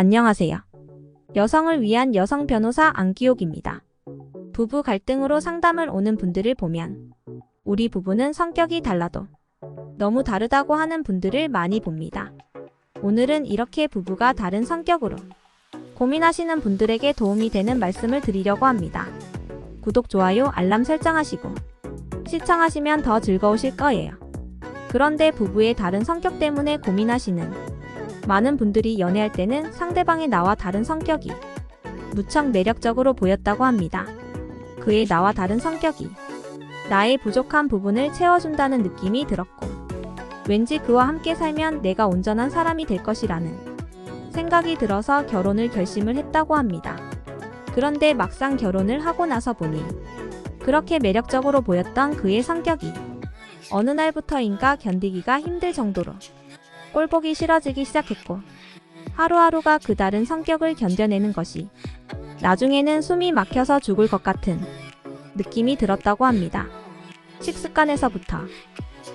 안녕하세요. 여성을 위한 여성 변호사 안기옥입니다. 부부 갈등으로 상담을 오는 분들을 보면 우리 부부는 성격이 달라도 너무 다르다고 하는 분들을 많이 봅니다. 오늘은 이렇게 부부가 다른 성격으로 고민하시는 분들에게 도움이 되는 말씀을 드리려고 합니다. 구독, 좋아요, 알람 설정하시고 시청하시면 더 즐거우실 거예요. 그런데 부부의 다른 성격 때문에 고민하시는 많은 분들이 연애할 때는 상대방의 나와 다른 성격이 무척 매력적으로 보였다고 합니다. 그의 나와 다른 성격이 나의 부족한 부분을 채워준다는 느낌이 들었고, 왠지 그와 함께 살면 내가 온전한 사람이 될 것이라는 생각이 들어서 결혼을 결심을 했다고 합니다. 그런데 막상 결혼을 하고 나서 보니 그렇게 매력적으로 보였던 그의 성격이 어느 날부터인가 견디기가 힘들 정도로 꼴보기 싫어지기 시작했고 하루하루가 그 다른 성격을 견뎌내는 것이 나중에는 숨이 막혀서 죽을 것 같은 느낌이 들었다고 합니다. 식습관에서부터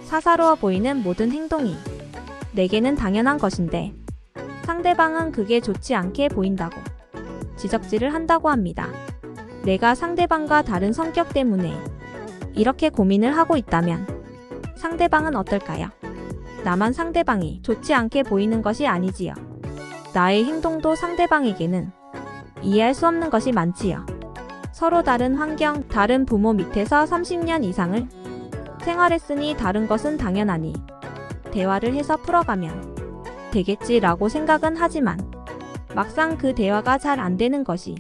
사사로워 보이는 모든 행동이 내게는 당연한 것인데 상대방은 그게 좋지 않게 보인다고 지적질을 한다고 합니다. 내가 상대방과 다른 성격 때문에 이렇게 고민을 하고 있다면 상대방은 어떨까요? 나만 상대방이 좋지 않게 보이는 것이 아니지요. 나의 행동도 상대방에게는 이해할 수 없는 것이 많지요. 서로 다른 환경, 다른 부모 밑에서 30년 이상을 생활했으니 다른 것은 당연하니 대화를 해서 풀어가면 되겠지라고 생각은 하지만 막상 그 대화가 잘 안 되는 것이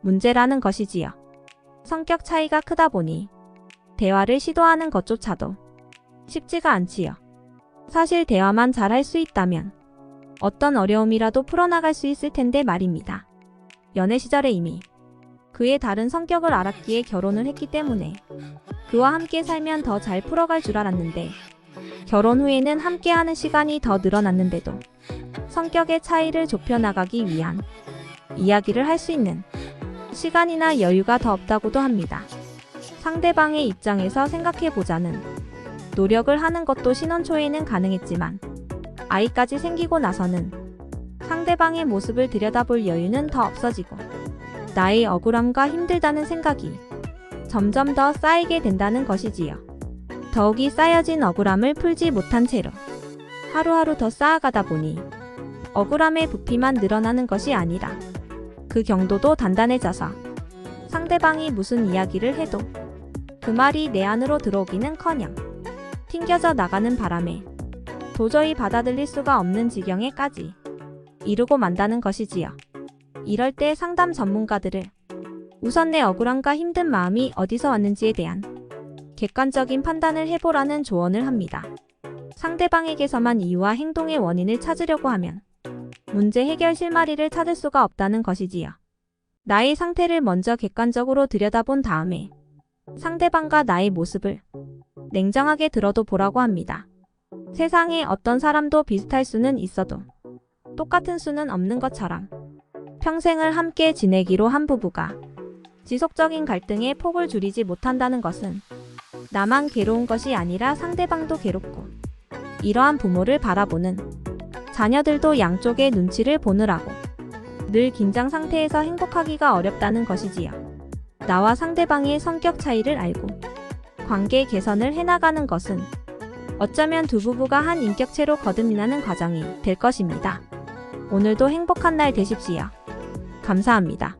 문제라는 것이지요. 성격 차이가 크다 보니 대화를 시도하는 것조차도 쉽지가 않지요. 사실 대화만 잘 할 수 있다면 어떤 어려움이라도 풀어나갈 수 있을 텐데 말입니다. 연애 시절에 이미 그의 다른 성격을 알았기에 결혼을 했기 때문에 그와 함께 살면 더 잘 풀어갈 줄 알았는데 결혼 후에는 함께하는 시간이 더 늘어났는데도 성격의 차이를 좁혀나가기 위한 이야기를 할 수 있는 시간이나 여유가 더 없다고도 합니다. 상대방의 입장에서 생각해 보자는 노력을 하는 것도 신혼 초에는 가능했지만 아이까지 생기고 나서는 상대방의 모습을 들여다볼 여유는 더 없어지고 나의 억울함과 힘들다는 생각이 점점 더 쌓이게 된다는 것이지요. 더욱이 쌓여진 억울함을 풀지 못한 채로 하루하루 더 쌓아가다 보니 억울함의 부피만 늘어나는 것이 아니라 그 경도도 단단해져서 상대방이 무슨 이야기를 해도 그 말이 내 안으로 들어오기는 커녕 튕겨져 나가는 바람에 도저히 받아들일 수가 없는 지경에까지 이르고 만다는 것이지요. 이럴 때 상담 전문가들을 우선 내 억울함과 힘든 마음이 어디서 왔는지에 대한 객관적인 판단을 해보라는 조언을 합니다. 상대방에게서만 이유와 행동의 원인을 찾으려고 하면 문제 해결 실마리를 찾을 수가 없다는 것이지요. 나의 상태를 먼저 객관적으로 들여다본 다음에 상대방과 나의 모습을 냉정하게 들어도 보라고 합니다. 세상에 어떤 사람도 비슷할 수는 있어도 똑같은 수는 없는 것처럼 평생을 함께 지내기로 한 부부가 지속적인 갈등에 폭을 줄이지 못한다는 것은 나만 괴로운 것이 아니라 상대방도 괴롭고 이러한 부모를 바라보는 자녀들도 양쪽의 눈치를 보느라고 늘 긴장 상태에서 행복하기가 어렵다는 것이지요. 나와 상대방의 성격 차이를 알고 관계 개선을 해나가는 것은 어쩌면 두 부부가 한 인격체로 거듭나는 과정이 될 것입니다. 오늘도 행복한 날 되십시오. 감사합니다.